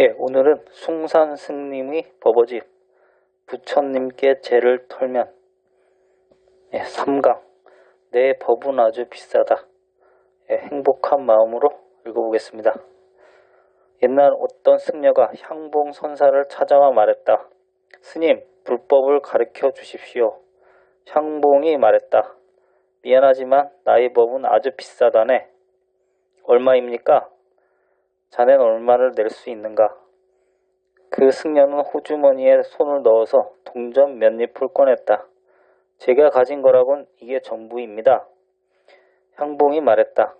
예, 오늘은 숭산 스님의 법어집 부처님께 죄를 털면 예, 3강 내 법은 아주 비싸다 예, 행복한 마음으로 읽어보겠습니다. 옛날 어떤 승려가 향봉 선사를 찾아와 말했다. 스님, 불법을 가르쳐 주십시오. 향봉이 말했다. 미안하지만 나의 법은 아주 비싸다네. 얼마입니까? 자넨 얼마를 낼 수 있는가? 그 승려는 호주머니에 손을 넣어서 동전 몇 잎을 꺼냈다. 제가 가진 거라곤 이게 전부입니다. 향봉이 말했다.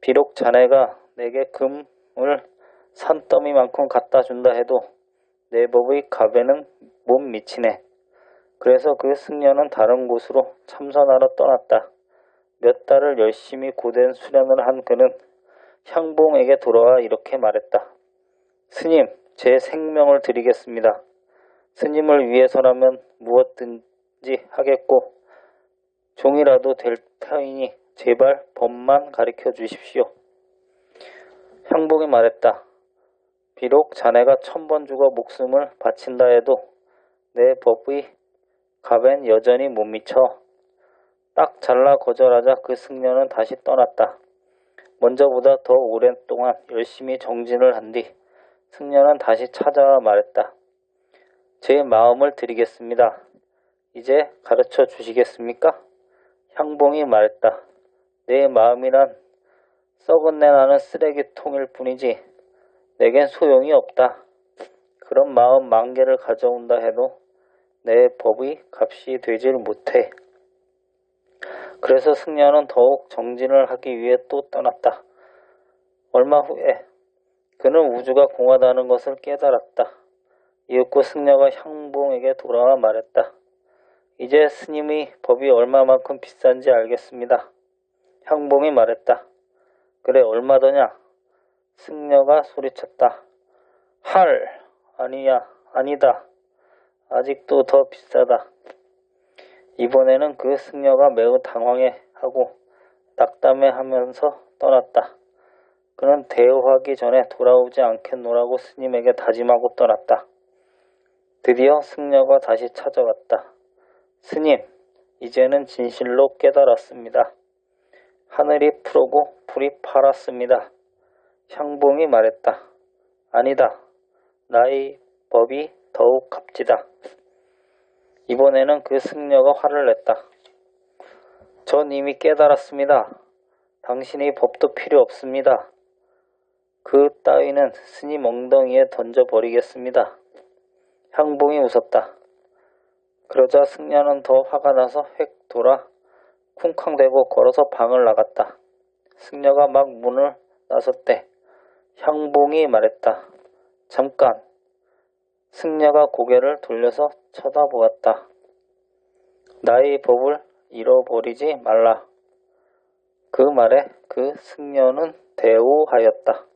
비록 자네가 내게 금을 산더미만큼 갖다 준다 해도 내 법의 갑에는 못 미치네. 그래서 그 승려는 다른 곳으로 참선하러 떠났다. 몇 달을 열심히 고된 수련을 한 그는 향봉에게 돌아와 이렇게 말했다. 스님, 제 생명을 드리겠습니다. 스님을 위해서라면 무엇든지 하겠고 종이라도 될 터이니 제발 법만 가르쳐 주십시오. 향봉이 말했다. 비록 자네가 천번 죽어 목숨을 바친다 해도 내 법의 갑엔 여전히 못 미쳐. 딱 잘라 거절하자 그 승려는 다시 떠났다. 먼저보다 더 오랫동안 열심히 정진을 한 뒤 승려는 다시 찾아와 말했다. 제 마음을 드리겠습니다. 이제 가르쳐 주시겠습니까? 향봉이 말했다. 내 마음이란 썩은 내 나는 쓰레기통일 뿐이지 내겐 소용이 없다. 그런 마음 만 개를 가져온다 해도 내 법의 값이 되질 못해. 그래서 승려는 더욱 정진을 하기 위해 또 떠났다. 얼마 후에 그는 우주가 공하다는 것을 깨달았다. 이윽고 승려가 향봉에게 돌아와 말했다. 이제 스님의 법이 얼마만큼 비싼지 알겠습니다. 향봉이 말했다. 그래 얼마더냐? 승려가 소리쳤다. 할 아니야 아니다. 아직도 더 비싸다. 이번에는 그 승려가 매우 당황해하고 낙담해하면서 떠났다. 그는 대우하기 전에 돌아오지 않겠노라고 스님에게 다짐하고 떠났다. 드디어 승려가 다시 찾아왔다. 스님, 이제는 진실로 깨달았습니다. 하늘이 푸르고 불이 파랗습니다. 향봉이 말했다. 아니다. 나의 법이 더욱 값지다. 이번에는 그 승려가 화를 냈다. 전 이미 깨달았습니다. 당신의 법도 필요 없습니다. 그 따위는 스님 엉덩이에 던져버리겠습니다. 향봉이 웃었다. 그러자 승려는 더 화가 나서 획 돌아 쿵쾅대고 걸어서 방을 나갔다. 승려가 막 문을 나섰대. 향봉이 말했다. 잠깐. 승려가 고개를 돌려서 쳐다보았다. 나의 법을 잃어버리지 말라. 그 말에 그 승려는 대우하였다.